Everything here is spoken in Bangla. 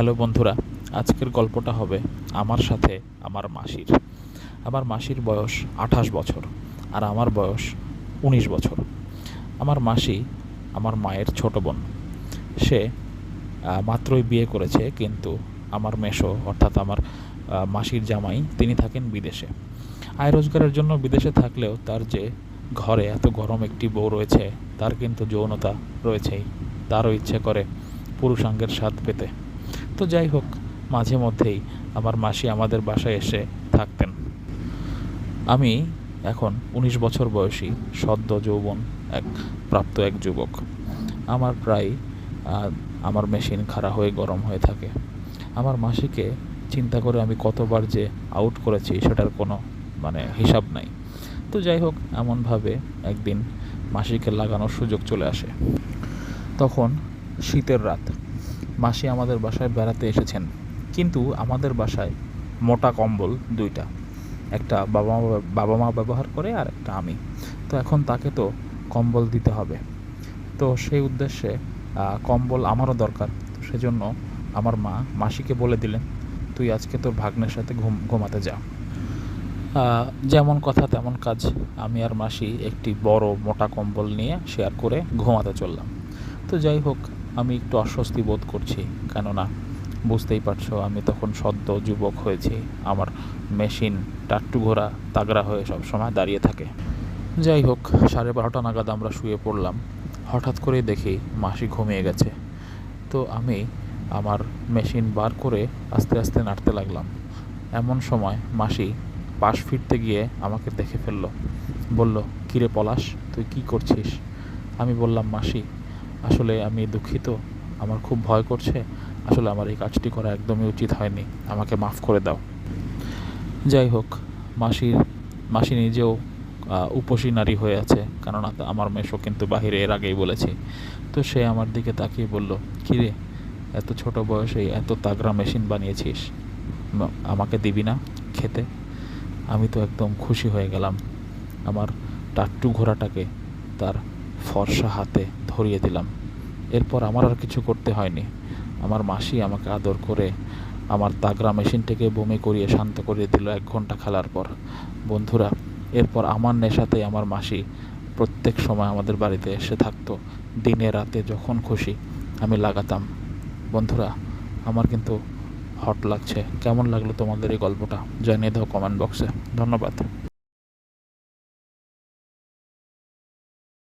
হ্যালো বন্ধুরা, আজকের গল্পটা হবে আমার সাথে আমার মাসির। আমার মাসির বয়স আঠাশ বছর আর আমার বয়স উনিশ বছর। আমার মাসি আমার মায়ের ছোট বোন। সে মাত্রই বিয়ে করেছে কিন্তু আমার মেশো অর্থাৎ আমার মাসির জামাই তিনি থাকেন বিদেশে। আয় রোজগারের জন্য বিদেশে থাকলেও তার যে ঘরে এত গরম একটি বউ রয়েছে, তার কিন্তু যৌনতা রয়েছেই। তারও ইচ্ছে করে পুরুষাঙ্গের স্বাদ পেতে। তো যাই হোক, মাঝে মধ্যেই আমার মাসি আমাদের বাসায় এসে থাকতেন। আমি এখন উনিশ বছর বয়সী সদ্য যৌবন এক, প্রাপ্ত এক যুবক। আমার প্রায় আমার মেশিন খাড়া হয়ে গরম হয়ে থাকে। আমার মাসিকে চিন্তা করে আমি কতবার যে আউট করেছি সেটার কোনো মানে হিসাব নাই। তো যাই হোক, এমনভাবে একদিন মাসিকে লাগানোর সুযোগ চলে আসে। তখন শীতের রাত। মাসি আমাদের বাসায় বেড়াতে এসেছেন। কিন্তু আমাদের বাসায় মোটা কম্বল দুইটা। একটা বাবা মা বাবা মা ব্যবহার করে আর একটা আমি। তো এখন তাকে তো কম্বল দিতে হবে। তো সেই উদ্দেশ্যে কম্বল আমারও দরকার। সেজন্য আমার মা মাসিকে বলে দিলেন, তুই আজকে তোর ভাগ্নের সাথে ঘুম, ঘুমাতে যা। যেমন কথা তেমন কাজ। আমি আর মাসি একটি বড় মোটা কম্বল নিয়ে শেয়ার করে ঘুমাতে চললাম। তো যাই হোক আমি একটু অস্বস্তি বোধ করছি, কেননা বুঝতেই পারছ আমি তখন সদ্য যুবক হয়েছি। আমার মেশিন টাট্টু ঘোরা তাগড়া হয়ে সব সময় দাঁড়িয়ে থাকে। যাই হোক, সাড়ে বারোটা নাগাদ আমরা শুয়ে পড়লাম। হঠাৎ করেই দেখি মাসি ঘুমিয়ে গেছে। তো আমি আমার মেশিন বার করে আস্তে আস্তে নাড়তে লাগলাম। এমন সময় মাসি পাশ ফিরতে গিয়ে আমাকে দেখে ফেলল। বলল, কিরে পলাশ, তুই কি করছিস? আমি বললাম, মাসি আসলে আমি দুঃখিত। আমার খুব ভয় করছে। আসলে আমার এই কাজটি করা একদমই উচিত হয়নি। আমাকে মাফ করে দাও। যাই হোক, মাসির, মাসি নিজেও উপসী নারী হয়ে আছে। তা- আমার মেশো কিন্তু বাহিরে এর আগেই বলেছি। তো সে আমার দিকে তাকিয়ে বলল, কিরে, এত ছোট বয়সে এত তাগড়া মেশিন বানিয়েছিস? আমাকে দিবি না খেতে? আমি তো একদম খুশি হয়ে গেলাম। আমার টাট্টু ঘোড়াটাকে তার ফর্সা হাতে ধরিয়ে দিলাম। এরপর আমার আর কিছু করতে হয়নি। আমার মাসি আমাকে আদর করে আমার তাগড়া মেশিনটাকে বমি করিয়ে শান্ত করিয়ে দিল এক ঘণ্টা খেলার পর। বন্ধুরা, এরপর আমার নেশাতে আমার মাসি প্রত্যেক সময় আমাদের বাড়িতে এসে থাকতো, দিনে রাতে যখন খুশি আমি লাগাতাম। বন্ধুরা, আমার কিন্তু হট লাগছে। কেমন লাগল তোমাদের এই গল্পটা? জানিয়ে দাও কমেন্ট বক্সে। ধন্যবাদ।